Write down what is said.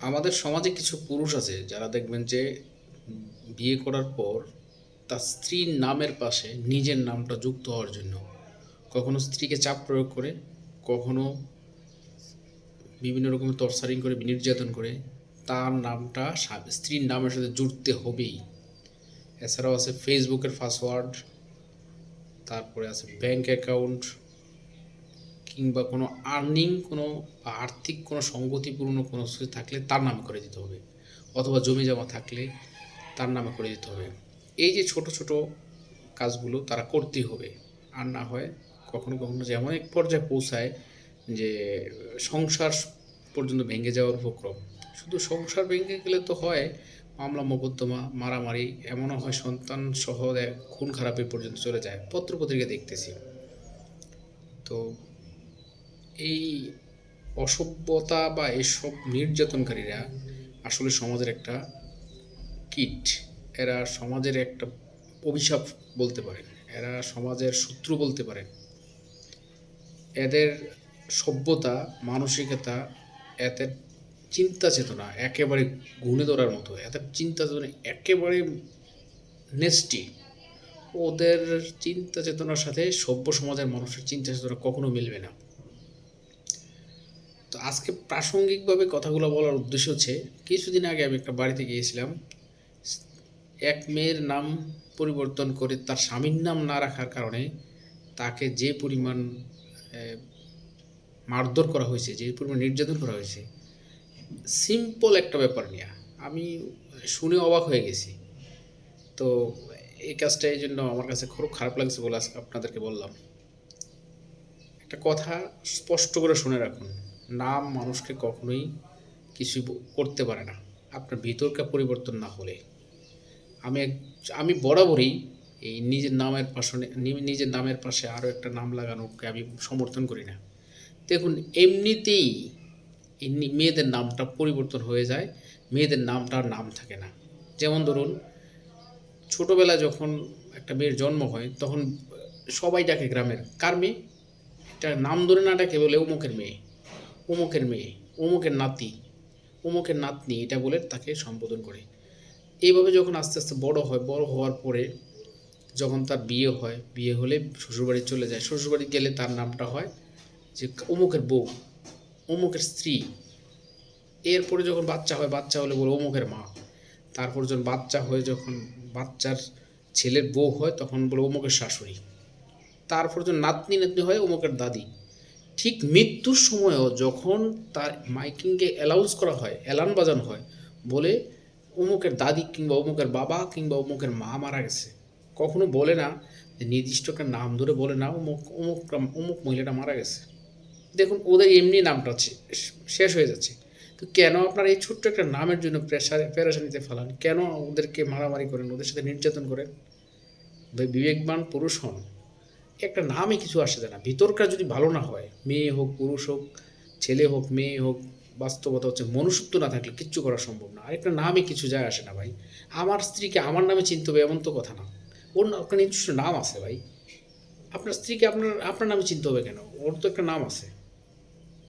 আমাদের সমাজে কিছু পুরুষ আছে যারা দেখবেন যে বিয়ে করার পর তার স্ত্রীর নামের পাশে নিজের নামটা যুক্ত হওয়ার জন্য কখনো স্ত্রীকে চাপ প্রয়োগ করে, কখনো বিভিন্ন রকমের টর্চারিং করে, নির্যাতন করে তার নামটা স্ত্রীর নামের সাথে জুড়তে হবেই। এছাড়াও আছে ফেসবুকের পাসওয়ার্ড তারপরে আছে ব্যাংক অ্যাকাউন্ট কিংবা কোনো আর্নিং কোনো আর্থিক কোনো সঙ্গতিপূর্ণ কোনো কিছু থাকলে তার নামে করে দিতে হবে। অথবা জমি জমা থাকলে তার নামে করে দিতে হবে। এই যে ছোট ছোট কাজগুলো তারা করতেই হবে। আর না হয় কখনো কখনো যেমন এক পর্যায়ে পৌঁছায় যে সংসার পর্যন্ত ভেঙে যাওয়ার উপক্রম। শুধু সংসার ভেঙে গেলে তো হয়, মামলা, মোকদ্দমা, মারামারি, এমনও হয় সন্তান সহ খুন খারাপের পর্যন্ত চলে যায়। পত্রপত্রিকা দেখতেছি। তো এই অসভ্যতা বা এসব নির্যাতনকারীরা আসলে সমাজের একটা কীট। এরা সমাজের একটা অভিশাপ বলতে পারেন। এরা সমাজের শত্রু বলতে পারেন। এদের সভ্যতা, মানসিকতা, এদের চিন্তা চেতনা একেবারে গুণে ধরার মতো, এদের চিন্তা চেতনা একেবারে নেস্টি। ওদের চিন্তা চেতনার সাথে সভ্য সমাজের মানুষের চিন্তা চেতনা কখনো মিলবে না। তো আজকে প্রাসঙ্গিকভাবে কথাগুলো বলার উদ্দেশ্য হচ্ছে, কিছুদিন আগে আমি একটা বাড়িতে গিয়েছিলাম। এক মেয়ের নাম পরিবর্তন করে তার স্বামীর নাম না রাখার কারণে তাকে যে পরিমাণ মারধর করা হয়েছে, যে পরিমাণ নির্যাতন করা হয়েছে সিম্পল একটা ব্যাপার নিয়ে। আমি শুনে অবাক হয়ে গেছি। তো এই কাজটা এই জন্য আমার কাছে খুব খারাপ লাগছে বলে আজকে আপনাদেরকে বললাম। একটা কথা স্পষ্ট করে শুনে রাখুন। নাম মানুষকে কখনোই কিছু করতে পারে না। আপনার ভিতরকার পরিবর্তন না হলে। আমি আমি বরাবরই এই নিজের নামের পাশে নিজের নামের পাশে আরও একটা নাম লাগানোকে আমি সমর্থন করি না। দেখুন, এমনিতেই মেয়েদের নামটা পরিবর্তন হয়ে যায়, মেয়েদের নামটা নাম থাকে না। যেমন ধরুন ছোটোবেলায় যখন একটা মেয়ের জন্ম হয়, তখন সবাই ডাকে গ্রামের, কার মেয়ে? এটা নাম ধরে না ডাকে বলে অমুকের মেয়ে। অমুকের মেয়ে অমুকের নাতি অমুকের নাতনি এটা বলে তাকে সম্বোধন করে। এইভাবে যখন আস্তে আস্তে বড় হয়, বড় হওয়ার পরে যখন তার বিয়ে হয়, বিয়ে হলে শ্বশুরবাড়ি চলে যায়। শ্বশুরবাড়ি গেলে তার নামটা হয় যে অমুকের বউ অমুকের স্ত্রী। এরপরে যখন বাচ্চা হয়, বাচ্চা হলে বলে অমুকের মা। তারপর যখন বাচ্চা হয়ে যখন বাচ্চার ছেলের বউ হয়, তখন বলে অমুকের শাশুড়ি। তারপর যখন নাতনি নাতনি হয় অমুকের দাদি। ঠিক মৃত্যুর সময়ও যখন তার মাইকিংকে অ্যালাউন্স করা হয় অ্যালার্ম বাজানো হয়, বলে অমুকের দাদি কিংবা অমুকের বাবা কিংবা অমুকের মা মারা গেছে। কখনো বলে না, যে নির্দিষ্ট একটা নাম ধরে বলে না, অমুক অমুক অমুক মহিলাটা মারা গেছে। দেখুন, ওদের এমনি নামটা শেষ হয়ে যাচ্ছে। তো কেন আপনার এই ছোট্ট একটা নামের জন্য প্রেশার প্যারাশানিতে ফেলান? কেন ওদেরকে মারামারি করেন, ওদের সাথে নির্যাতন করেন? বিবেকবান পুরুষ হন। একটা নামে কিছু আসে যায় না। ভিতরকার যদি ভালো না হয়, মেয়ে হোক, পুরুষ হোক, ছেলে হোক, মেয়ে হোক, বাস্তবতা হচ্ছে মনুষ্যত্ব না থাকলে কিচ্ছু করা সম্ভব না। আরেকটা নামে কিছু যায় আসে না ভাই। আমার স্ত্রীকে আমার নামে চিনতে হবে এমন তো কথা না। ওর একটা নিজস্ব নাম আছে ভাই। আপনার স্ত্রীকে আপনার আপনার নামে চিনতে হবে কেন? ওর তো একটা নাম আছে।